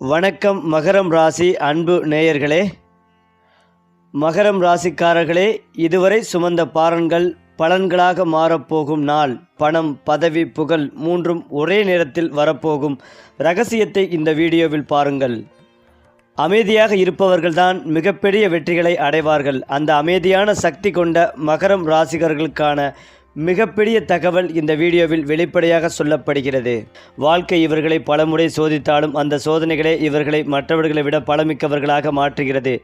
வணக்கம் மகரம் ராசி அன்பு நேயர்களே. மகரம் ராசிக்காரர்களே இதுவரை சுமந்த பாரன்கள் பலன்களாக மாறப்போகும் நாள். பணம் பதவி புகழ் மூன்றும் ஒரே நேரத்தில் வரப்போகும். ரகசியத்தை இந்த வீடியோவில் பாருங்கள். அமைதியாக இருப்பவர்கள்தான் மிகப்பெரிய வெற்றிகளை அடைவார்கள். அந்த அமைதியான சக்தி கொண்ட மகரம் ராசிகர்களுக்கான மிகப்பெரிய தகவல் இந்த வீடியோவில் வெளிப்படையாக சொல்லப்படுகிறது. வாழ்க்கை இவர்களை பலமுறை சோதித்தாலும் அந்த சோதனைகளே இவர்களை மற்றவர்களை விட பலமிக்கவர்களாக மாற்றுகிறது.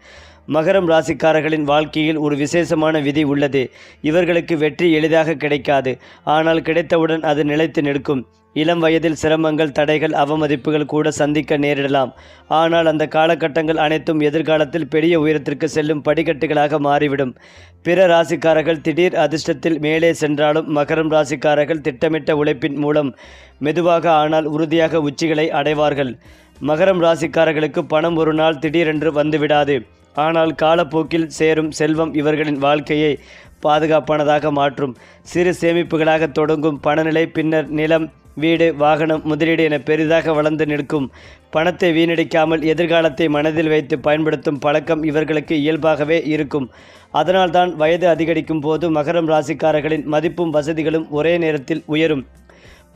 மகரம் ராசிக்காரர்களின் வாழ்க்கையில் ஒரு விசேஷமான விதி உள்ளது. இவர்களுக்கு வெற்றி எளிதாக கிடைக்காது. ஆனால் கிடைத்தவுடன் அது நிலைத்து நிற்கும். இளம் வயதில் சிரமங்கள் தடைகள் அவமதிப்புகள் கூட சந்திக்க நேரிடலாம். ஆனால் அந்த காலகட்டங்கள் அனைத்தும் எதிர்காலத்தில் பெரிய உயரத்திற்கு செல்லும் படிக்கட்டுகளாக மாறிவிடும். பிற ராசிக்காரர்கள் திடீர் அதிர்ஷ்டத்தில் மேலே சென்றாலும் மகரம் ராசிக்காரர்கள் திட்டமிட்ட உழைப்பின் மூலம் மெதுவாக ஆனால் உறுதியாக உச்சிகளை அடைவார்கள். மகரம் ராசிக்காரர்களுக்கு பணம் ஒரு நாள் திடீரென்று வந்துவிடாது. ஆனால் காலப்போக்கில் சேரும் செல்வம் இவர்களின் வாழ்க்கையை பாதுகாப்பானதாக மாற்றும். சிறு சேமிப்புகளாக தொடங்கும் பணநிலை பின்னர் நிலம் வீடு வாகனம் முதலீடு என பெரிதாக வளர்ந்து நிற்கும். பணத்தை வீணடிக்காமல் எதிர்காலத்தை மனதில் வைத்து பயன்படுத்தும் பழக்கம் இவர்களுக்கு இயல்பாகவே இருக்கும். அதனால்தான் வயது அதிகரிக்கும் போது மகரம் ராசிக்காரர்களின் மதிப்பும் வசதிகளும் ஒரே நேரத்தில் உயரும்.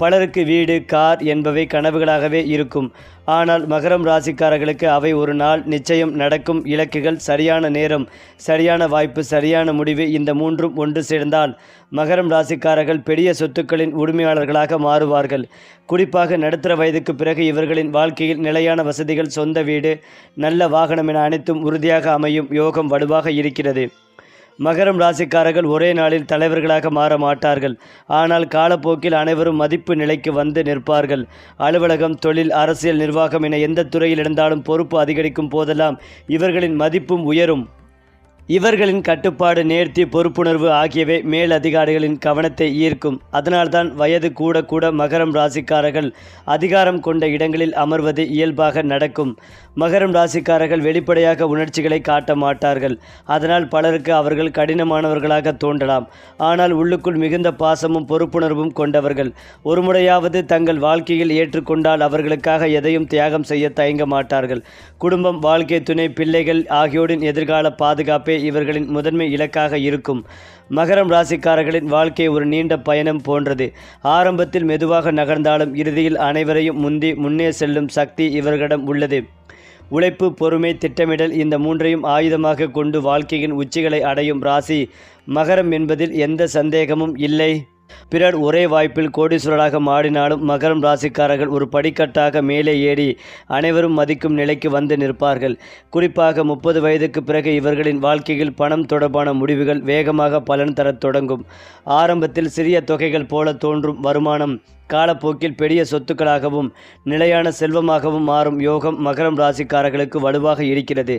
பலருக்கு வீடு கார் என்பவை கனவுகளாகவே இருக்கும். ஆனால் மகரம் ராசிக்காரர்களுக்கு அவை ஒரு நாள் நிச்சயம் நடக்கும் இலக்குகள் சரியான நேரம் சரியான வாய்ப்பு சரியான முடிவு இந்த மூன்றும் ஒன்று சேர்ந்தால் மகரம் ராசிக்காரர்கள் பெரிய சொத்துக்களின் உரிமையாளர்களாக மாறுவார்கள். குறிப்பாக நடுத்தர வயதுக்கு பிறகு இவர்களின் வாழ்க்கையில் நிலையான வசதிகள் சொந்த வீடு நல்ல வாகனம் என அனைத்தும் உறுதியாக அமையும் யோகம் வலுவாக இருக்கிறது. மகரம் ராசிக்காரர்கள் ஒரே நாளில் தலைவர்களாக மாற மாட்டார்கள். ஆனால் காலப்போக்கில் அனைவரும் மதிப்பு நிலைக்கு வந்து நிற்பார்கள். அலுவலகம் தொழில் அரசியல் நிர்வாகம் என எந்த துறையில் இருந்தாலும் பொறுப்பு அதிகரிக்கும் போதெல்லாம் இவர்களின் மதிப்பும் உயரும். இவர்களின் கட்டுப்பாடு நேர்த்தி பொறுப்புணர்வு ஆகியவை மேல் அதிகாரிகளின் கவனத்தை ஈர்க்கும். அதனால்தான் வயது கூட கூட மகரம் ராசிக்காரர்கள் அதிகாரம் கொண்ட இடங்களில் அமர்வது இயல்பாக நடக்கும். மகரம் ராசிக்காரர்கள் வெளிப்படையாக உணர்ச்சிகளை காட்ட மாட்டார்கள். அதனால் பலருக்கு அவர்கள் கடினமானவர்களாக தோன்றலாம். ஆனால் உள்ளுக்குள் மிகுந்த பாசமும் பொறுப்புணர்வும் கொண்டவர்கள். ஒருமுறையாவது தங்கள் வாழ்க்கையில் ஏற்றுக்கொண்டால் அவர்களுக்காக எதையும் தியாகம் செய்ய தயங்க மாட்டார்கள். குடும்பம் வாழ்க்கை துணை பிள்ளைகள் ஆகியோரின் எதிர்கால பாதுகாப்பே இவர்களின் முதன்மை இலக்காக இருக்கும். மகரம் ராசிக்காரர்களின் வாழ்க்கை ஒரு நீண்ட பயணம் போன்றது. ஆரம்பத்தில் மெதுவாக நகர்ந்தாலும் இறுதியில் அனைவரையும் முந்தி முன்னே செல்லும் சக்தி இவர்களிடம் உள்ளது. உழைப்பு பொறுமை திட்டமிடல் இந்த மூன்றையும் ஆயுதமாக கொண்டு வாழ்க்கையின் உச்சிகளை அடையும் ராசி. மகரம் என்பதில் எந்த சந்தேகமும் இல்லை. பிறர் ஒரே வாய்ப்பில் கோடீஸ்வரராக மாறினாலும் மகரம் ராசிக்காரர்கள் ஒரு படிக்கட்டாக மேலே ஏறி அனைவரும் மதிக்கும் நிலைக்கு வந்து நிற்பார்கள். குறிப்பாக முப்பது வயதுக்கு பிறகு இவர்களின் வாழ்க்கையில் பணம் தொடர்பான முடிவுகள் வேகமாக பலன் தரத் தொடங்கும். ஆரம்பத்தில் சிறிய தொகைகள் போல தோன்றும் வருமானம் காலப்போக்கில் பெரிய சொத்துக்களாகவும் நிலையான செல்வமாகவும் மாறும் யோகம் மகரம் ராசிக்காரர்களுக்கு வலுவாக இருக்கிறது.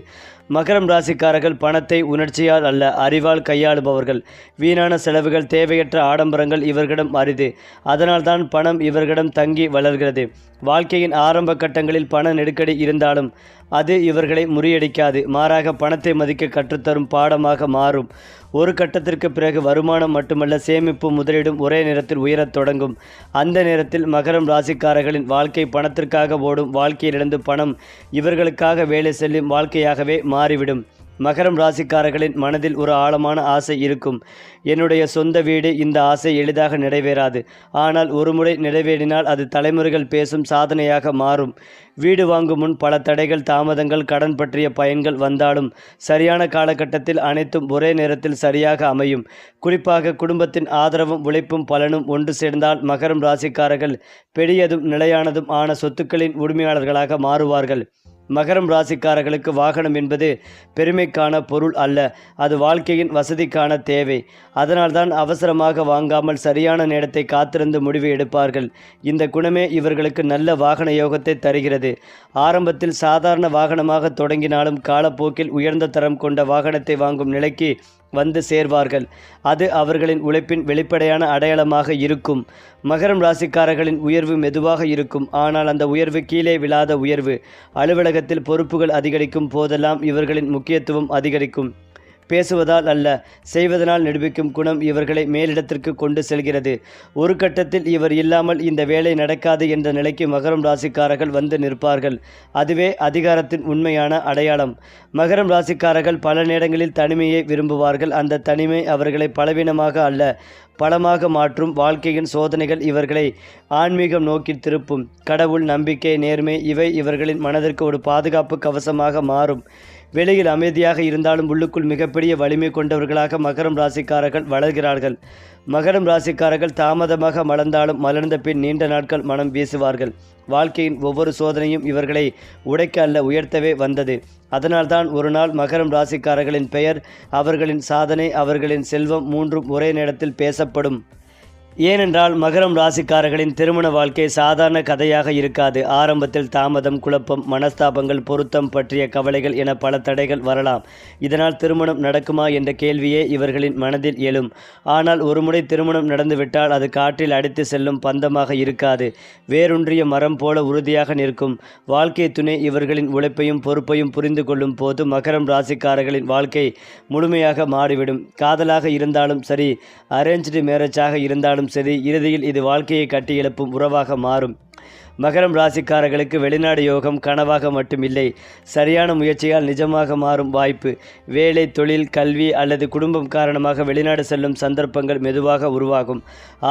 மகரம் ராசிக்காரர்கள் பணத்தை உணர்ச்சியால் அல்ல அறிவால் கையாளுபவர்கள். வீணான செலவுகள் தேவையற்ற ஆடம்பரங்கள் இவர்களிடம் அரிது. அதனால்தான் பணம் இவர்களிடம் தங்கி வளர்கிறது. வாழ்க்கையின் ஆரம்ப கட்டங்களில் பண நெருக்கடி இருந்தாலும் அது இவர்களை முறியடிக்காது. மாறாக பணத்தை மதிக்க கற்றுத்தரும் பாடமாக மாறும். ஒரு கட்டத்திற்கு பிறகு வருமானம் மட்டுமல்ல சேமிப்பு முதலீடும் ஒரே நேரத்தில் உயரத் தொடங்கும். அந்த நேரத்தில் மகரம் ராசிக்காரர்களின் வாழ்க்கை பணத்திற்காக ஓடும். வாழ்க்கையிலிருந்து பணம் இவர்களுக்காக வேலை செல்லும் வாழ்க்கையாகவே மாறிவிடும். மகரம் ராசிக்காரர்களின் மனதில் ஒரு ஆழமான ஆசை இருக்கும். என்னுடைய சொந்த வீடு இந்த ஆசை எளிதாக நிறைவேறாது. ஆனால் ஒருமுறை நிறைவேறினால் அது தலைமுறைகள் பேசும் சாதனையாக மாறும். வீடு வாங்கும் முன் பல தடைகள் தாமதங்கள் கடன் பற்றிய பயன்கள் வந்தாலும் சரியான காலகட்டத்தில் அனைத்தும் ஒரே நேரத்தில் சரியாக அமையும். குறிப்பாக குடும்பத்தின் ஆதரவும் உழைப்பும் பலனும் ஒன்று சேர்ந்தால் மகரம் ராசிக்காரர்கள் பெரியதும் நிலையானதும் ஆன சொத்துக்களின் உரிமையாளர்களாக மாறுவார்கள். மகரம் ராசிக்காரர்களுக்கு வாகனம் என்பது பெருமைக்கான பொருள் அல்ல. அது வாழ்க்கையின் வசதிக்கான தேவை. அதனால்தான் அவசரமாக வாங்காமல் சரியான நேரத்தை காத்திருந்து முடிவு எடுப்பார்கள். இந்த குணமே இவர்களுக்கு நல்ல வாகன யோகத்தை தருகிறது. ஆரம்பத்தில் சாதாரண வாகனமாக தொடங்கினாலும் காலப்போக்கில் உயர்ந்த தரம் கொண்ட வாகனத்தை வாங்கும் நிலைக்கு வந்து சேர்வார்கள். அது அவர்களின் உழைப்பின் வெளிப்படையான அடையாளமாக இருக்கும். மகரம் ராசிக்காரர்களின் உயர்வு மெதுவாக இருக்கும். ஆனால் அந்த உயர்வு கீழே விழாத உயர்வு. அலுவலகத்தில் பொறுப்புகள் அதிகரிக்கும் போதெல்லாம் இவர்களின் முக்கியத்துவம் அதிகரிக்கும். பேசுவதால் அல்ல செய்வதனால் நிரூபிக்கும் குணம் இவர்களை மேலிடத்திற்கு கொண்டு செல்கிறது. ஒரு கட்டத்தில் இவர் இல்லாமல் இந்த வேலை நடக்காது என்ற நிலைக்கு மகரம் ராசிக்காரர்கள் வந்து நிற்பார்கள். அதுவே அதிகாரத்தின் உண்மையான அடையாளம். மகரம் ராசிக்காரர்கள் பல நேரங்களில் தனிமையை விரும்புவார்கள். அந்த தனிமை அவர்களை பலவீனமாக அல்ல பலமாக மாற்றும் வாழ்க்கையின் சோதனைகள் இவர்களை ஆன்மீகம் நோக்கி திருப்பும். கடவுள் நம்பிக்கை நேர்மை இவை இவர்களின் மனதிற்கு ஒரு பாதுகாப்பு கவசமாக மாறும். வெளியில் அமைதியாக இருந்தாலும் உள்ளுக்குள் மிகப்பெரிய வலிமை கொண்டவர்களாக மகரம் ராசிக்காரர்கள் வளர்கிறார்கள். மகரம் ராசிக்காரர்கள் தாமதமாக மலர்ந்தாலும் மலர்ந்த பின் நீண்ட நாட்கள் மனம் வீசுவார்கள். வாழ்க்கையின் ஒவ்வொரு சோதனையும் இவர்களை உடைக்க அல்ல உயர்த்தவே வந்தது. அதனால்தான் ஒரு நாள் மகரம் ராசிக்காரர்களின் பெயர் அவர்களின் சாதனை அவர்களின் செல்வம் மூன்றும் ஒரே நேரத்தில் பேசப்படும். ஏனென்றால் மகரம் ராசிக்காரர்களின் திருமண வாழ்க்கை சாதாரண கதையாக இருக்காது. ஆரம்பத்தில் தாமதம் குழப்பம் மனஸ்தாபங்கள் பொருத்தம் பற்றிய கவலைகள் என பல தடைகள் வரலாம். இதனால் திருமணம் நடக்குமா என்ற கேள்வியே இவர்களின் மனதில் எழும். ஆனால் ஒருமுறை திருமணம் நடந்துவிட்டால் அது காற்றில் அடித்து செல்லும் பந்தமாக இருக்காது. வேரூன்றிய மரம் போல உறுதியாக நிற்கும். வாழ்க்கை துணை இவர்களின் உழைப்பையும் பொறுப்பையும் புரிந்து கொள்ளும் போது மகரம் ராசிக்காரர்களின் வாழ்க்கை முழுமையாக மாறிவிடும். காதலாக இருந்தாலும் சரி அரேഞ്ച്டு மேரேஜாக இருந்தாலும் சரி இறுதியில் இது வாழ்க்கையை கட்டி எழுப்பும் உறவாக மாறும். மகரம் ராசிக்காரர்களுக்கு வெளிநாடு யோகம் கனவாக மட்டுமில்லை சரியான முயற்சியால் நிஜமாக மாறும் வாய்ப்பு. வேலை தொழில் கல்வி அல்லது குடும்பம் காரணமாக வெளிநாடு செல்லும் சந்தர்ப்பங்கள் மெதுவாக உருவாகும்.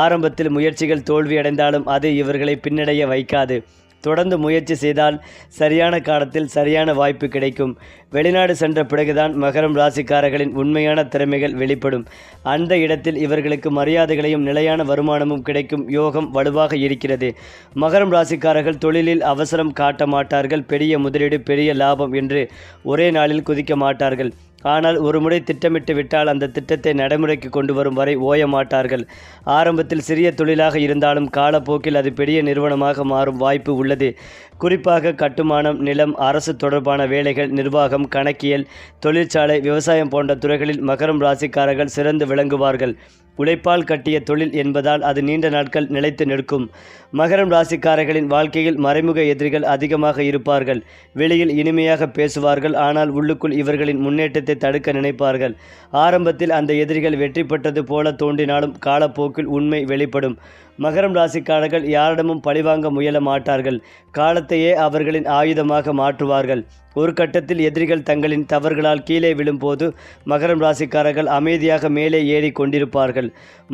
ஆரம்பத்தில் முயற்சிகள் தோல்வியடைந்தாலும் அது இவர்களை பின்னடைய வைக்காது. தொடர்ந்து முயற்சி செய்தால் சரியான காலத்தில் சரியான வாய்ப்பு கிடைக்கும். வெளிநாடு சென்ற பிறகுதான் மகரம் ராசிக்காரர்களின் உண்மையான திறமைகள் வெளிப்படும். அந்த இடத்தில் இவர்களுக்கு மரியாதைகளையும் நிலையான வருமானமும் கிடைக்கும் யோகம் வலுவாக இருக்கிறது. மகரம் ராசிக்காரர்கள் தொழிலில் அவசரம் காட்ட மாட்டார்கள். பெரிய முதலீடு பெரிய லாபம் என்று ஒரே நாளில் குதிக்க மாட்டார்கள். ஆனால் ஒரு முறை திட்டமிட்டு விட்டால் அந்த திட்டத்தை நடைமுறைக்கு கொண்டு வரும் வரை ஓய மாட்டார்கள். ஆரம்பத்தில் சிறிய தொழிலாக இருந்தாலும் காலப்போக்கில் அது பெரிய நிறுவனமாக மாறும் வாய்ப்பு உள்ளது. குறிப்பாக கட்டுமானம் நிலம் அரசு தொடர்பான வேலைகள் நிர்வாகம் கணக்கியல் தொழிற்சாலை விவசாயம் போன்ற துறைகளில் மகரம் ராசிக்காரர்கள் சிறந்து விளங்குவார்கள். உழைப்பால் கட்டிய தொழில் என்பதால் அது நீண்ட நாட்கள் நிலைத்து நிற்கும். மகரம் ராசிக்காரர்களின் வாழ்க்கையில் மறைமுக எதிரிகள் அதிகமாக இருப்பார்கள். வெளியில் இனிமையாக பேசுவார்கள். ஆனால் உள்ளுக்குள் இவர்களின் முன்னேற்றத்தை தடுக்க நினைப்பார்கள். ஆரம்பத்தில் அந்த எதிரிகள் வெற்றி பெற்றது போல தோன்றினாலும் காலப்போக்கில் உண்மை வெளிப்படும். மகரம் ராசிக்காரர்கள் யாரிடமும் பழிவாங்க முயல மாட்டார்கள். காலத்தையே அவர்களின் ஆயுதமாக மாற்றுவார்கள். ஒரு கட்டத்தில் எதிரிகள் தங்களின் தவறுகளால் கீழே விழும்போது மகரம் ராசிக்காரர்கள் அமைதியாக மேலே ஏறி கொண்டிருப்பார்கள்.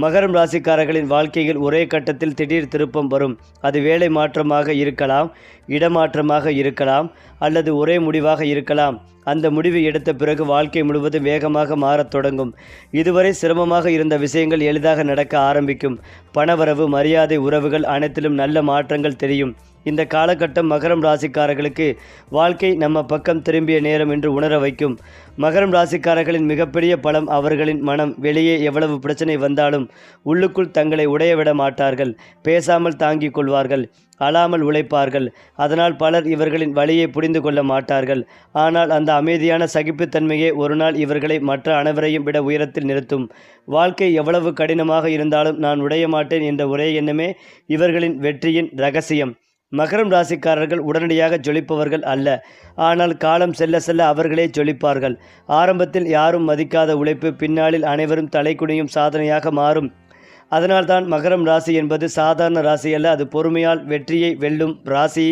மகரம் ராசிக்காரர்களின் வாழ்க்கையில் ஒரே கட்டத்தில் திடீர் திருப்பம் வரும். அது வேலை மாற்றமாக இருக்கலாம் இடமாற்றமாக இருக்கலாம் அல்லது ஒரே முடிவாக இருக்கலாம். அந்த முடிவு எடுத்த பிறகு வாழ்க்கை முழுவதும் வேகமாக மாறத் தொடங்கும். இதுவரை சிரமமாக இருந்த விஷயங்கள் எளிதாக நடக்க ஆரம்பிக்கும். பணவரவு மரியாதை உறவுகள் அனைத்திலும் நல்ல மாற்றங்கள் தெரியும். இந்த காலகட்டம் மகரம் ராசிக்காரர்களுக்கு வாழ்க்கை நம்ம பக்கம் திரும்பிய நேரம் என்று உணர வைக்கும். மகரம் ராசிக்காரர்களின் மிகப்பெரிய பலம் அவர்களின் மனம். வெளியே எவ்வளவு பிரச்சனை வந்தாலும் உள்ளுக்குள் தங்களை உடையவிட மாட்டார்கள். பேசாமல் தாங்கிக் கொள்வார்கள். அழாமல் உழைப்பார்கள். அதனால் பலர் இவர்களின் வழியை புரிந்து கொள்ள மாட்டார்கள். ஆனால் அந்த அமைதியான சகிப்புத்தன்மையே ஒரு நாள் இவர்களை மற்ற அனைவரையும் விட உயரத்தில் நிறுத்தும். வாழ்க்கை எவ்வளவு கடினமாக இருந்தாலும் நான் உடைய மாட்டேன் என்ற ஒரே எண்ணமே இவர்களின் வெற்றியின் ரகசியம். மகரம் ராசிக்காரர்கள் உடனடியாக ஜொலிப்பவர்கள் அல்ல. ஆனால் காலம் செல்ல செல்ல அவர்களே ஜொலிப்பார்கள். ஆரம்பத்தில் யாரும் மதிக்காத உழைப்பு பின்னாளில் அனைவரும் தலைக்குனியும் சாதனையாக மாறும். அதனால்தான் மகரம் ராசி என்பது சாதாரண ராசி அல்ல அது பொறுமையால் வெற்றியை வெல்லும் ராசி.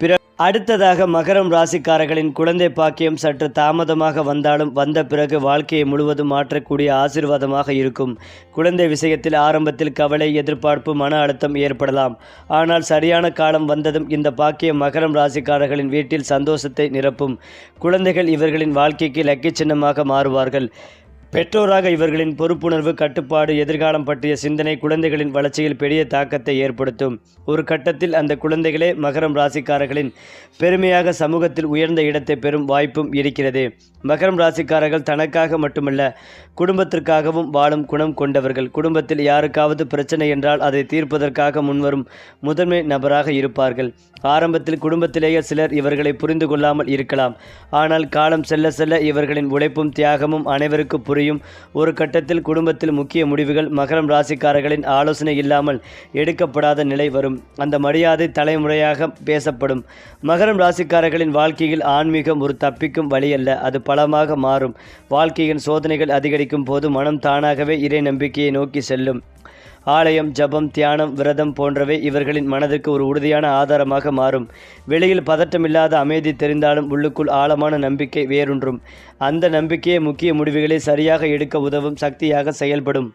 பிற அடுத்ததாக மகரம் ராசிக்காரர்களின் குழந்தை பாக்கியம் சற்று தாமதமாக வந்தாலும் வந்த பிறகு வாழ்க்கையை முழுவதும் மாற்றக்கூடிய ஆசிர்வாதமாக இருக்கும். குழந்தை விஷயத்தில் ஆரம்பத்தில் கவலை எதிர்பார்ப்பு மன அழுத்தம் ஏற்படலாம். ஆனால் சரியான காலம் வந்ததும் இந்த பாக்கியம் மகரம் ராசிக்காரர்களின் வீட்டில் சந்தோஷத்தை நிரப்பும். குழந்தைகள் இவர்களின் வாழ்க்கைக்கு லக்கி சின்னமாக மாறுவார்கள். பெற்றோராக இவர்களின் பொறுப்புணர்வு கட்டுப்பாடு எதிர்காலம் பற்றிய சிந்தனை குழந்தைகளின் வளர்ச்சியில் பெரிய தாக்கத்தை ஏற்படுத்தும். ஒரு கட்டத்தில் அந்த குழந்தைகளே மகரம் ராசிக்காரர்களின் பெருமையாக சமூகத்தில் உயர்ந்த இடத்தை பெறும் வாய்ப்பும் இருக்கிறது. மகரம் ராசிக்காரர்கள் தனக்காக மட்டுமல்ல குடும்பத்திற்காகவும் வாழும் குணம் கொண்டவர்கள். குடும்பத்தில் யாருக்காவது பிரச்சனை என்றால் அதை தீர்ப்பதற்காக முன்வரும் முதன்மை நபராக இருப்பார்கள். ஆரம்பத்தில் குடும்பத்திலேயே சிலர் இவர்களை புரிந்து கொள்ளாமல் இருக்கலாம். ஆனால் காலம் செல்ல செல்ல இவர்களின் உழைப்பும் தியாகமும் அனைவருக்கு புரியும். புரியும் ஒரு கட்டத்தில் குடும்பத்தில் முக்கிய முடிவுகள் மகரம் ராசிக்காரர்களின் ஆலோசனை இல்லாமல் எடுக்கப்படாத நிலை வரும். அந்த மரியாதை தலைமுறையாக பேசப்படும். மகரம் ராசிக்காரர்களின் வாழ்க்கையில் ஆன்மீகம் ஒரு தப்பிக்கும் வழி அல்ல. அது பலமாக மாறும். வாழ்க்கையின் சோதனைகள் அதிகரிக்கும் போது மனம் தானாகவே இறை நம்பிக்கையை நோக்கி செல்லும். ஆலயம் ஜபம் தியானம் விரதம் போன்றவை இவர்களின் மனதிற்கு ஒரு உறுதியான ஆதாரமாக மாறும். வெளியில் பதட்டமில்லாத அமைதி தெரிந்தாலும் உள்ளுக்குள் ஆழமான நம்பிக்கை வேரூன்றும். அந்த நம்பிக்கையே முக்கிய முடிவுகளை சரியாக எடுக்க உதவும் சக்தியாக செயல்படும்.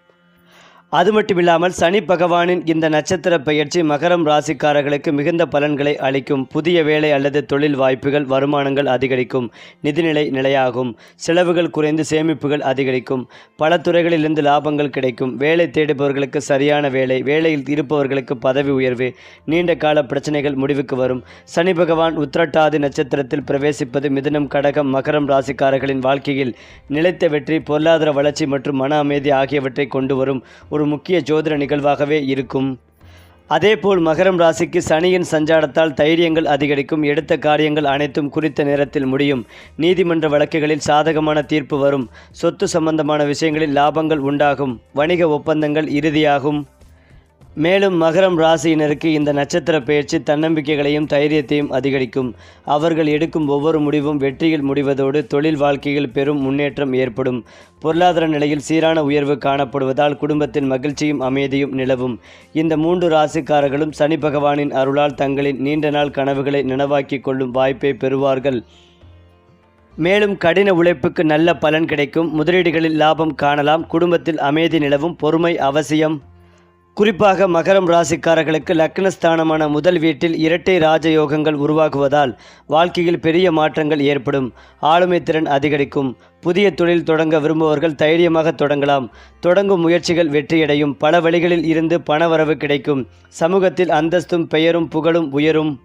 அது மட்டுமில்லாமல் சனி பகவானின் இந்த நட்சத்திர பெயர்ச்சி மகரம் ராசிக்காரர்களுக்கு மிகுந்த பலன்களை அளிக்கும். புதிய வேலை அல்லது தொழில் வாய்ப்புகள் வருமானங்கள் அதிகரிக்கும். நிதிநிலை நிலையாகும். செலவுகள் குறைந்து சேமிப்புகள் அதிகரிக்கும். பல துறைகளிலிருந்து லாபங்கள் கிடைக்கும். வேலை தேடுபவர்களுக்கு சரியான வேலை வேலையில் இருப்பவர்களுக்கு பதவி உயர்வு நீண்ட கால பிரச்சனைகள் முடிவுக்கு வரும். சனி பகவான் உத்திரட்டாதி நட்சத்திரத்தில் பிரவேசிப்பது மிதுனம் கடகம் மகரம் ராசிக்காரர்களின் வாழ்க்கையில் நிலைத்த வெற்றி பொருளாதார வளர்ச்சி மற்றும் மன அமைதி ஆகியவற்றை கொண்டு வரும் ஒரு முக்கிய ஜோதிட நிகழ்வாகவே இருக்கும். அதேபோல் மகரம் ராசிக்கு சனியின் சஞ்சாரத்தால் தைரியங்கள் அதிகரிக்கும். எடுத்த காரியங்கள் அனைத்தும் குறித்த நேரத்தில் முடியும். நீதிமன்ற வழக்குகளில் சாதகமான தீர்ப்பு வரும். சொத்து சம்பந்தமான விஷயங்களில் லாபங்கள் உண்டாகும். வணிக ஒப்பந்தங்கள் இறுதியாகும். மேலும் மகரம் ராசியினருக்கு இந்த நட்சத்திர பயிற்சி தன்னம்பிக்கைகளையும் தைரியத்தையும் அதிகரிக்கும். அவர்கள் எடுக்கும் ஒவ்வொரு முடிவும் வெற்றியில் முடிவதோடு தொழில் வாழ்க்கையில் பெரும் முன்னேற்றம் ஏற்படும். பொருளாதார நிலையில் சீரான உயர்வு காணப்படுவதால் குடும்பத்தின் மகிழ்ச்சியும் அமைதியும் நிலவும். இந்த மூன்று ராசிக்காரர்களும் சனி பகவானின் அருளால் தங்களின் நீண்ட நாள் கனவுகளை நனவாக்கிக் கொள்ளும் வாய்ப்பை பெறுவார்கள். மேலும் கடின உழைப்புக்கு நல்ல பலன் கிடைக்கும். முதலீடுகளில் லாபம் காணலாம். குடும்பத்தில் அமைதி நிலவும். பொறுமை அவசியம். குறிப்பாக மகரம் ராசிக்காரர்களுக்கு லக்னஸ்தானமான முதல் வீட்டில் இரட்டை ராஜயோகங்கள் உருவாகுவதால் வாழ்க்கையில் பெரிய மாற்றங்கள் ஏற்படும். ஆளுமை திறன் அதிகரிக்கும். புதிய தொழில் தொடங்க விரும்புபவர்கள் தைரியமாக தொடங்கலாம். தொடங்கும் முயற்சிகள் வெற்றியடையும். பல வழிகளில் இருந்து பணவரவு கிடைக்கும். சமூகத்தில் அந்தஸ்தும் பெயரும் புகழும் உயரும்.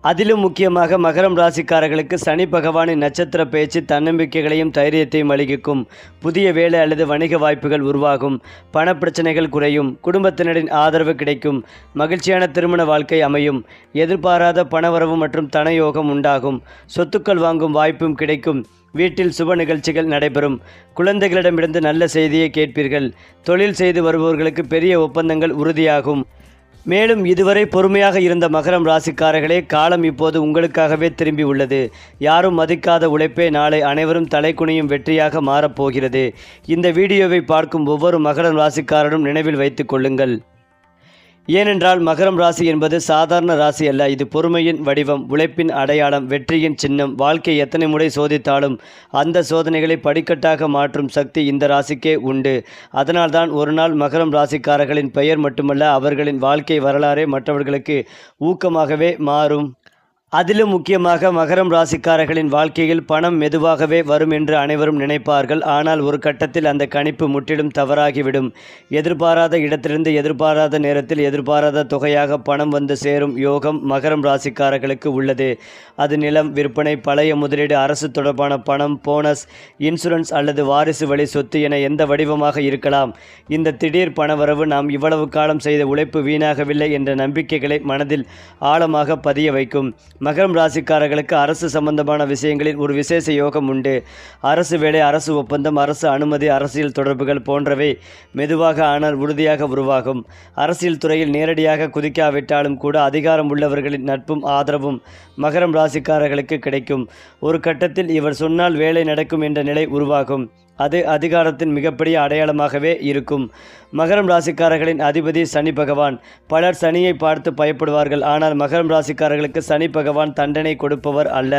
அதிலும் முக்கியமாக மகரம் ராசிக்காரர்களுக்கு சனி பகவானின் நட்சத்திர பேச்சு தன்னம்பிக்கைகளையும் தைரியத்தையும் அளிக்கும். புதிய வேலை அல்லது வணிக வாய்ப்புகள் உருவாகும். பணப்பிரச்சனைகள் குறையும். குடும்பத்தினரின் ஆதரவு கிடைக்கும். மகிழ்ச்சியான திருமண வாழ்க்கை அமையும். எதிர்பாராத பணவரவு மற்றும் தனயோகம் உண்டாகும். சொத்துக்கள் வாங்கும் வாய்ப்பும் கிடைக்கும். வீட்டில் சுப நிகழ்ச்சிகள் நடைபெறும். குழந்தைகளிடமிருந்து நல்ல செய்தியை கேட்பீர்கள். தொழில் செய்து வருபவர்களுக்கு பெரிய ஒப்பந்தங்கள் உறுதியாகும். மேலும் இதுவரை பொறுமையாக இருந்த மகரம் ராசிக்காரர்களே காலம் இப்போது உங்களுக்காகவே திரும்பி உள்ளது. யாரும் மதிக்காத உழைப்பே நாளை அனைவரும் தலைக்குனியும் வெற்றியாக மாறப்போகிறது. இந்த வீடியோவை பார்க்கும் ஒவ்வொரு மகரம் ராசிக்காரரும் நினைவில் வைத்துக் கொள்ளுங்கள். ஏனென்றால் மகரம் ராசி என்பது சாதாரண ராசி அல்ல. இது பொறுமையின் வடிவம் உழைப்பின் அடையாளம் வெற்றியின் சின்னம் வாழ்க்கை எத்தனை முறை சோதித்தாலும் அந்த சோதனைகளை படிக்கட்டாக மாற்றும் சக்தி இந்த ராசிக்கே உண்டு. அதனால்தான் ஒரு நாள் மகரம் ராசிக்காரர்களின் பெயர் மட்டுமல்ல அவர்களின் வாழ்க்கை வரலாறே மற்றவர்களுக்கு ஊக்கமாகவே மாறும். அதிலும் முக்கியமாக மகரம் ராசிக்காரர்களின் வாழ்க்கையில் பணம் மெதுவாகவே வரும் என்று அனைவரும் நினைப்பார்கள். ஆனால் ஒரு கட்டத்தில் அந்த கணிப்பு முற்றிலும் தவறாகிவிடும். எதிர்பாராத இடத்திலிருந்து எதிர்பாராத நேரத்தில் எதிர்பாராத தொகையாக பணம் வந்து சேரும் யோகம் மகரம் ராசிக்காரர்களுக்கு உள்ளது. அது நிலம் விற்பனை பழைய முதலீடு அரசு தொடர்பான பணம் போனஸ் இன்சூரன்ஸ் அல்லது வாரிசு வழி சொத்து என எந்த வடிவமாக இருக்கலாம். இந்த திடீர் பணவரவு நாம் இவ்வளவு காலம் செய்த உழைப்பு வீணாகவில்லை என்ற நம்பிக்கைகளை மனதில் ஆழமாக பதிய வைக்கும். மகரம் ராசிக்காரர்களுக்கு அரசு சம்பந்தமான விஷயங்களில் ஒரு விசேஷ யோகம் உண்டு. அரசு வேலை அரசு ஒப்பந்தம் அரசு அனுமதி அரசியல் தொடர்புகள் போன்றவை மெதுவாக ஆனால் உறுதியாக உருவாகும். அரசியல் துறையில் நேரடியாக குதிக்காவிட்டாலும் கூட அதிகாரம் உள்ளவர்களின் நட்பும் ஆதரவும் மகரம் ராசிக்காரர்களுக்கு கிடைக்கும். ஒரு கட்டத்தில் இவர் சொன்னால் வேலை நடக்கும் என்ற நிலை உருவாகும். அது அதிகாரத்தின் மிகப்பெரிய அடையாளமாகவே இருக்கும். மகரம் ராசிக்காரர்களின் அதிபதி சனி பகவான். பலர் சனியை பார்த்து பயப்படுவார்கள். ஆனால் மகரம் ராசிக்காரர்களுக்கு சனி பகவான் தண்டனை கொடுப்பவர் அல்ல.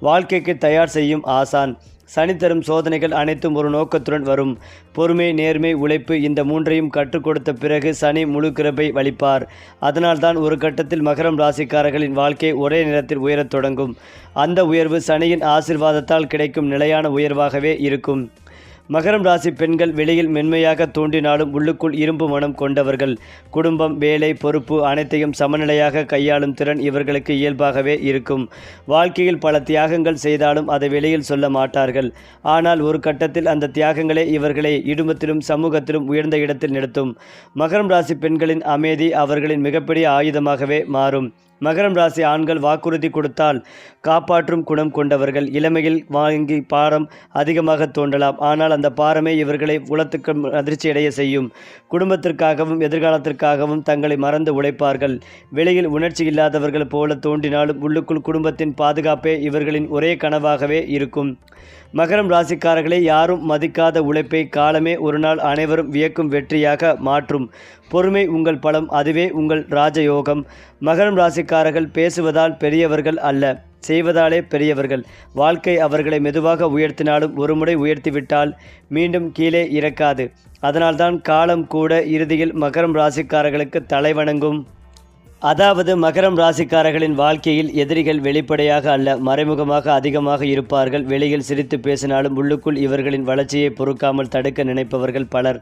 வாழ்க்கைக்கு தயார் செய்யும் ஆசான். சனி தரும் சோதனைகள் அனைத்தும் ஒரு நோக்கத்துடன் வரும். பொறுமை நேர்மை உழைப்பு இந்த மூன்றையும் கற்றுக் கொடுத்த பிறகு சனி முழு கிரபை வலிப்பார். அதனால்தான் ஒரு கட்டத்தில் மகரம் ராசிக்காரர்களின் வாழ்க்கை ஒரே நேரத்தில் உயரத் தொடங்கும். அந்த உயர்வு சனியின் ஆசிர்வாதத்தால் கிடைக்கும் நிலையான உயர்வாகவே இருக்கும். மகரம் ராசி பெண்கள் வெளியில் மென்மையாக தோன்றினாலும் உள்ளுக்குள் இரும்பு மனம் கொண்டவர்கள். குடும்பம் வேலை பொறுப்பு அனைத்தையும் சமநிலையாக கையாளும் திறன் இவர்களுக்கு இயல்பாகவே இருக்கும். வாழ்க்கையில் பல தியாகங்கள் செய்தாலும் அதை வெளியில் சொல்ல மாட்டார்கள். ஆனால் ஒரு கட்டத்தில் அந்த தியாகங்களே இவர்களை இடும்பத்திலும் சமூகத்திலும் உயர்ந்த இடத்தில் நிறுத்தும். மகரம் ராசி பெண்களின் அமைதி அவர்களின் மிகப்பெரிய ஆயுதமாகவே மாறும். மகரம் ராசி ஆண்கள் வாக்குறுதி கொடுத்தால் காப்பாற்றும் குணம் கொண்டவர்கள். இளமையில் வாங்கி பாரம் அதிகமாக தோன்றலாம். ஆனால் அந்த பாரமே இவர்களை உலத்துக்கு அதிர்ச்சியடைய செய்யும். குடும்பத்திற்காகவும் எதிர்காலத்திற்காகவும் தங்களை மறந்து உழைப்பார்கள். வெளியில் உணர்ச்சி இல்லாதவர்கள் போல தோன்றினாலும் உள்ளுக்குள் குடும்பத்தின் பாதுகாப்பே இவர்களின் ஒரே கனவாகவே இருக்கும். மகரம் ராசிக்காரர்களை யாரும் மதிக்காத உழைப்பை காலமே ஒரு நாள் அனைவரும் வியக்கும் வெற்றியாக மாற்றும். பொறுமை உங்கள் பலம் அதுவே உங்கள் ராஜயோகம். மகரம் ராசிக்காரர்கள் பேசுவதால் பெரியவர்கள் அல்ல செய்வதாலே பெரியவர்கள். வாழ்க்கை அவர்களை மெதுவாக உயர்த்தினாலும் ஒருமுறை உயர்த்திவிட்டால் மீண்டும் கீழே இறக்காது. அதனால்தான் காலம் கூட இறுதியில் மகரம் ராசிக்காரர்களுக்கு தலைவணங்கும். அதாவது மகரம் ராசிக்காரர்களின் வாழ்க்கையில் எதிரிகள் வெளிப்படையாக அல்ல மறைமுகமாக அதிகமாக இருப்பார்கள். வெளியில் சிரித்து பேசினாலும் உள்ளுக்குள் இவர்களின் வளர்ச்சியை பொறுக்காமல் தடுக்க நினைப்பவர்கள் பலர்.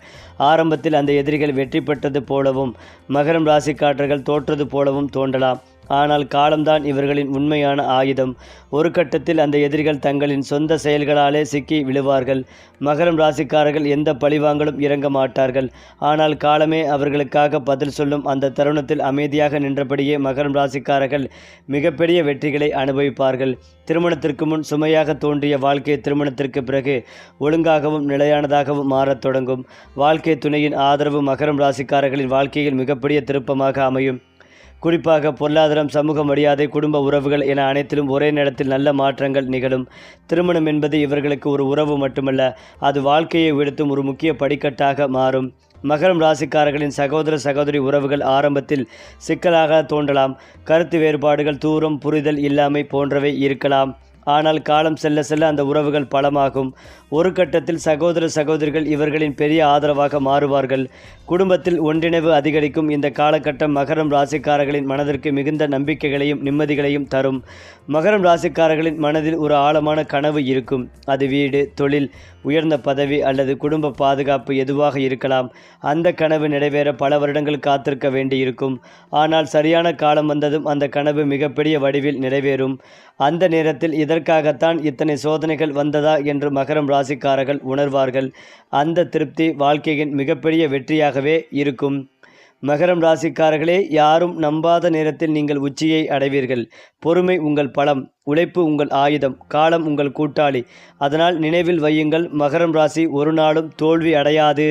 ஆரம்பத்தில் அந்த எதிரிகள் வெற்றி பெற்றது போலவும் மகரம் ராசிக்காரர்கள் தோற்றது போலவும் தோன்றலாம். ஆனால் காலம்தான் இவர்களின் உண்மையான ஆயுதம். ஒரு கட்டத்தில் அந்த எதிரிகள் தங்களின் சொந்த செயல்களாலே சிக்கி விழுவார்கள். மகரம் ராசிக்காரர்கள் எந்த பழிவாங்கலும் இறங்க மாட்டார்கள். ஆனால் காலமே அவர்களுக்காக பதில் சொல்லும் அந்த தருணத்தில் அமைதியாக நின்றபடியே மகரம் ராசிக்காரர்கள் மிகப்பெரிய வெற்றிகளை அனுபவிப்பார்கள். திருமணத்திற்கு முன் சுமையாக தோன்றிய வாழ்க்கை திருமணத்திற்கு பிறகு ஒழுங்காகவும் நிலையானதாகவும் மாறத் தொடங்கும். வாழ்க்கை துணையின் ஆதரவு மகரம் ராசிக்காரர்களின் வாழ்க்கையில் மிகப்பெரிய திருப்பமாக அமையும். குறிப்பாக பொருளாதாரம் சமூக மரியாதை குடும்ப உறவுகள் என அனைத்திலும் ஒரே நேரத்தில் நல்ல மாற்றங்கள் நிகழும். திருமணம் என்பது இவர்களுக்கு ஒரு உறவு மட்டுமல்ல அது வாழ்க்கையை விடுத்தும் ஒரு முக்கிய படிக்கட்டாக மாறும். மகரம் ராசிக்காரர்களின் சகோதர சகோதரி உறவுகள் ஆரம்பத்தில் சிக்கலாக தோன்றலாம். கருத்து வேறுபாடுகள் தூரம் புரிதல் இல்லாமை போன்றவை இருக்கலாம். ஆனால் காலம் செல்ல செல்ல அந்த உறவுகள் பலமாகும். ஒரு கட்டத்தில் சகோதர சகோதரிகள் இவர்களின் பெரிய ஆதரவாக மாறுவார்கள். குடும்பத்தில் ஒன்றிணைவு அதிகரிக்கும் இந்த காலகட்டம் மகரம் ராசிக்காரர்களின் மனதிற்கு மிகுந்த நம்பிக்கைகளையும் நிம்மதிகளையும் தரும். மகரம் ராசிக்காரர்களின் மனதில் ஒரு ஆழமான கனவு இருக்கும். அது வீடு தொழில் உயர்ந்த பதவி அல்லது குடும்ப பாதுகாப்பு எதுவாக இருக்கலாம். அந்த கனவு நிறைவேற பல வருடங்கள் காத்திருக்க வேண்டியிருக்கும். ஆனால் சரியான காலம் வந்ததும் அந்த கனவு மிகப்பெரிய வடிவில் நிறைவேறும். அந்த நேரத்தில் அதற்காகத்தான் இத்தனை சோதனைகள் வந்ததா என்று மகரம் ராசிக்காரர்கள் உணர்வார்கள். அந்த திருப்தி வாழ்க்கையின் மிகப்பெரிய வெற்றியாகவே இருக்கும். மகரம் ராசிக்காரர்களே யாரும் நம்பாத நேரத்தில் நீங்கள் உச்சியை அடைவீர்கள். பொறுமை உங்கள் பலம் உழைப்பு உங்கள் ஆயுதம் காலம் உங்கள் கூட்டாளி. அதனால் நினைவில் வையுங்கள் மகரம் ராசி ஒரு நாளும் தோல்வி அடையாது.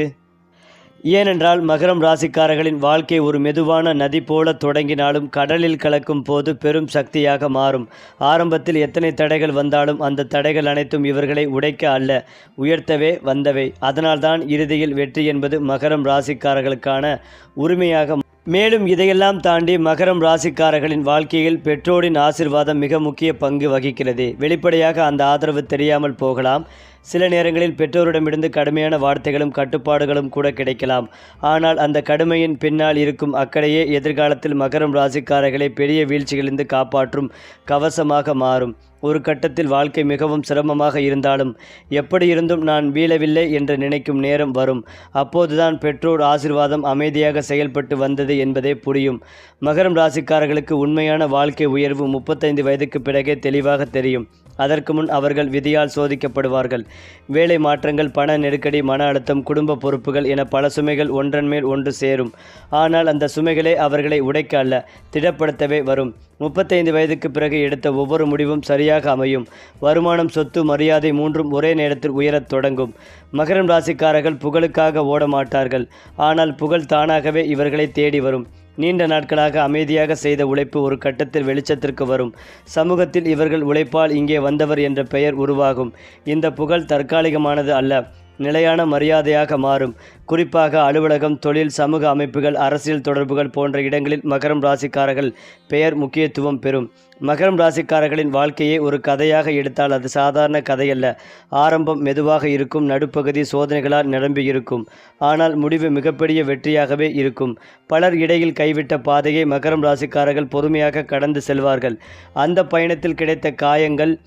ஏனென்றால் மகரம் ராசிக்காரர்களின் வாழ்க்கை ஒரு மெதுவான நதி போல தொடங்கினாலும் கடலில் கலக்கும் போது பெரும் சக்தியாக மாறும். ஆரம்பத்தில் எத்தனை தடைகள் வந்தாலும் அந்த தடைகள் அனைத்தும் இவர்களை உடைக்க அல்ல உயர்த்தவே வந்தவை. அதனால்தான் இறுதியில் வெற்றி என்பது மகரம் ராசிக்காரர்களுக்கான உரிமையாக மேலும் இதையெல்லாம் தாண்டி மகரம் ராசிக்காரர்களின் வாழ்க்கையில் பெற்றோரின் ஆசிர்வாதம் மிக முக்கிய பங்கு வகிக்கிறது. வெளிப்படையாக அந்த ஆதரவு தெரியாமல் போகலாம். சில நேரங்களில் பெற்றோரிடமிருந்து கடுமையான வார்த்தைகளும் கட்டுப்பாடுகளும் கூட கிடைக்கலாம். ஆனால் அந்த கடுமையின் பின்னால் இருக்கும் அக்கறையே எதிர்காலத்தில் மகரம் ராசிக்காரர்களை பெரிய வீழ்ச்சிகளிலிருந்து காப்பாற்றும் கவசமாக மாறும். ஒரு கட்டத்தில் வாழ்க்கை மிகவும் சிரமமாக இருந்தாலும் எப்படி இருந்தும் நான் வீழவில்லை என்று நினைக்கும் நேரம் வரும். அப்போதுதான் பெற்றோர் ஆசிர்வாதம் அமைதியாக செயல்பட்டு வந்தது என்பதே புரியும். மகரம் ராசிக்காரர்களுக்கு உண்மையான வாழ்க்கை உயர்வு முப்பத்தைந்து வயதுக்கு பிறகே தெளிவாக தெரியும். அதற்கு முன் அவர்கள் விதியால் சோதிக்கப்படுவார்கள். வேலை மாற்றங்கள் பண நெருக்கடி மன அழுத்தம் குடும்ப பொறுப்புகள் என பல சுமைகள் ஒன்றன் மேல் ஒன்று சேரும். ஆனால் அந்த சுமைகளே அவர்களை உடைக்க அல்ல திடப்படுத்தவே வரும். முப்பத்தைந்து வயதுக்கு பிறகு எடுத்த ஒவ்வொரு முடிவும் சரியாக அமையும். வருமானம் சொத்து மரியாதை மூன்றும் ஒரே நேரத்தில் உயரத் தொடங்கும். மகரம் ராசிக்காரர்கள் புகழுக்காக ஓட மாட்டார்கள். ஆனால் புகழ் தானாகவே இவர்களை தேடி வரும். நீண்ட நாட்களாக அமைதியாக செய்த உழைப்பு ஒரு கட்டத்தில் வெளிச்சத்திற்கு வரும். சமூகத்தில் இவர்கள் உழைப்பால் இங்கே வந்தவர் என்ற பெயர் உருவாகும். இந்த புகழ் தற்காலிகமானது அல்ல. நிலையான மரியாதையாக மாறும். குறிப்பாக அலுவலகம் தொழில் சமூக அமைப்புகள் அரசியல் தொடர்புகள் போன்ற இடங்களில் மகரம் ராசிக்காரர்கள் பெயர் முக்கியத்துவம் பெறும். மகரம் ராசிக்காரர்களின் வாழ்க்கையை ஒரு கதையாக எடுத்தால் அது சாதாரண கதையல்ல. ஆரம்பம் மெதுவாக இருக்கும் நடுப்பகுதி சோதனைகளால் நிரம்பியிருக்கும் ஆனால் முடிவு மிகப்பெரிய வெற்றியாகவே இருக்கும். பலர் இடையில் கைவிட்ட பாதையை மகரம் ராசிக்காரர்கள் பொறுமையாக கடந்து செல்வார்கள். அந்த பயணத்தில் கிடைத்த காயங்கள்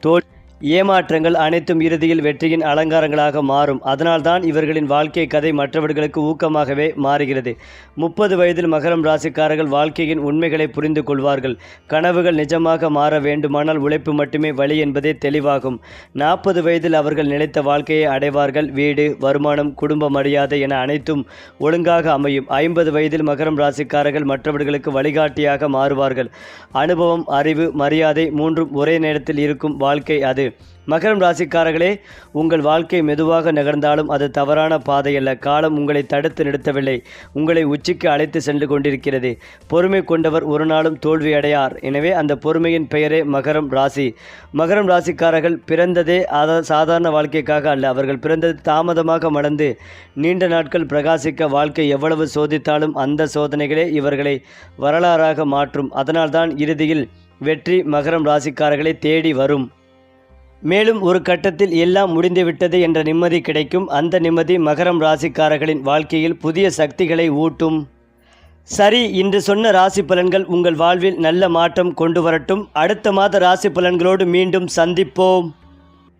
தோல் ஏமாற்றங்கள் அனைத்தும் இறுதியில் வெற்றியின் அலங்காரங்களாக மாறும். அதனால்தான் இவர்களின் வாழ்க்கை கதை மற்றவர்களுக்கு ஊக்கமாகவே மாறுகிறது. முப்பது வயதில் மகரம் ராசிக்காரர்கள் வாழ்க்கையின் உண்மைகளை புரிந்து கொள்வார்கள். கனவுகள் நிஜமாக மாற வேண்டுமானால் உழைப்பு மட்டுமே வழி என்பதே தெளிவாகும். நாற்பது வயதில் அவர்கள் நினைத்த வாழ்க்கையை அடைவார்கள். வீடு வருமானம் குடும்ப மரியாதை என அனைத்தும் ஒழுங்காக அமையும். ஐம்பது வயதில் மகரம் ராசிக்காரர்கள் மற்றவர்களுக்கு வழிகாட்டியாக மாறுவார்கள். அனுபவம் அறிவு மரியாதை மூன்றும் ஒரே நேரத்தில் இருக்கும் வாழ்க்கை அது. மகரம் ராசிக்காரர்களே உங்கள் வாழ்க்கை மெதுவாக நகர்ந்தாலும் அது தவறான பாதையல்ல காலம் உங்களை தடுத்து நிறுத்தவில்லை. உங்களை உச்சிக்கு அழைத்து சென்று கொண்டிருக்கிறது. பொறுமை கொண்டவர் ஒரு நாளும் தோல்வி அடையார். எனவே அந்த பொறுமையின் பெயரே மகரம் ராசி. மகரம் ராசிக்காரர்கள் பிறந்ததே அத சாதாரண வாழ்க்கைக்காக அல்ல. அவர்கள் பிறந்தது தாமதமாக மடந்து நீண்ட நாட்கள் பிரகாசிக்க வாழ்க்கை எவ்வளவு சோதித்தாலும் அந்த சோதனைகளே இவர்களை வரலாறாக மாற்றும். அதனால்தான் இறுதியில் வெற்றி மகரம் ராசிக்காரர்களை தேடி வரும். மேலும் ஒரு கட்டத்தில் எல்லாம் முடிந்துவிட்டது என்ற நிம்மதி கிடைக்கும். அந்த நிம்மதி மகரம் ராசிக்காரர்களின் வாழ்க்கையில் புதிய சக்திகளை ஊட்டும். சரி இன்று சொன்ன ராசி பலன்கள் உங்கள் வாழ்வில் நல்ல மாற்றம் கொண்டு வரட்டும். அடுத்த மாத ராசி பலன்களோடு மீண்டும் சந்திப்போம்.